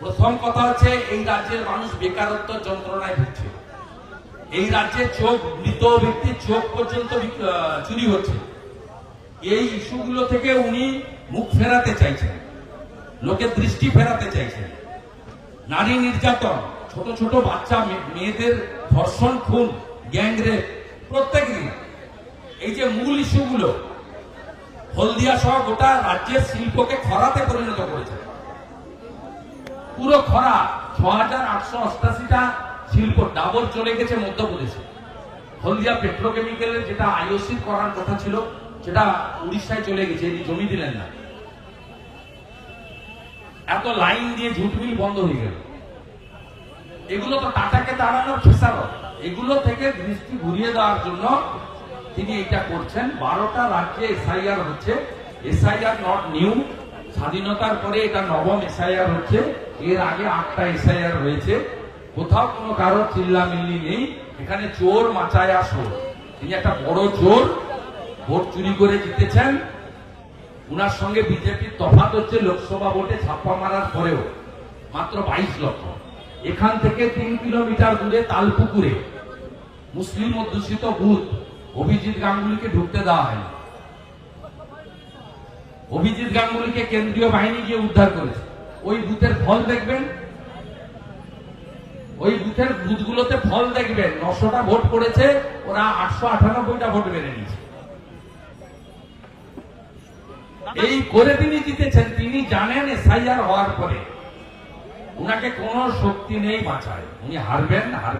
প্রথম কথা হচ্ছে, এই রাজ্যের মানুষ বেকারত্ব যন্ত্রণায় ভুগছে। এই রাজ্যে চোখ, মৃত ব্যক্তির চোখ পর্যন্ত চুরি হচ্ছে। এই ইস্যুগুলো থেকে উনি মুখ ফেরাতে চাইছেন। লোকের দৃষ্টি ফেরাতে চাইছেন। নারী নির্যাতন, ছোট ছোট বাচ্চা মেয়েদের ধর্ষণ, খুন গ্যাংরেপ প্রত্যেক দিন। এই যে মূল ইস্যুগুলো, হলদিয়া সহ গোটা রাজ্যের শিল্পকে খরাতে পরিণত করেছে। পুরো খরা ছ হাজার আটশো অষ্টাশিটা শিল্প ডাবর চলে গেছে মধ্যপ্রদেশে। হলদিয়া পেট্রোকেমিক্যালের যেটা আইওসি করার কথা ছিল, সেটা উড়িষ্যায় চলে গেছে জমি দিলেন না। এত লাইন দিয়ে ঝুট মিল বন্ধ হয়ে গেল। এগুলো তো টাটাকে দাঁড়ানোর খেসারত। এগুলো থেকে দৃষ্টি ঘুরিয়ে দেওয়ার জন্য তিনি এটা করছেন। বারোটা রাজ্যে এসআইআর হচ্ছে। এসআইআর নট নিউ স্বাধীনতার পরে এটা নবম এসআইআর হচ্ছে। এর আগে আটটা এসআইআর হয়েছে। কোথাও কোনো কারও চিল্লামিল্লি নেই। এখানে চোর মাচায় আসর তিনি একটা বড় চোর। ভোট চুরি করে জিতেছেন। উনার সঙ্গে বিজেপির তফাত হচ্ছে লোকসভা ভোটে ছাপ্পা মারার পরেও। মাত্র বাইশ লক্ষ। এখান থেকে তিন কিলোমিটার দূরে তালপুকুরে। মুসলিম অধ্যুষিত বুথ। অভিজিৎ গাঙ্গুলিকে ঢুকতে দেওয়া হয়নি। অভিজিৎ গাঙ্গুলিকে কেন্দ্রীয় বাহিনী গিয়ে উদ্ধার করেছে। ওই বুথের ফল দেখবেন? ওই বুথের বুথগুলোতে ফল দেখবেন। নশোটা ভোট পড়েছে, ওরা আটশো আটানব্বইটা ভোট বেড়ে নিয়েছে। এই করে তিনি জিতেছেন, তিনি জানেন এসআইআর হওয়ার পরে। ওনাকে কোনো শক্তি নেই বাঁচায়। উনি হারবেন হারবেন।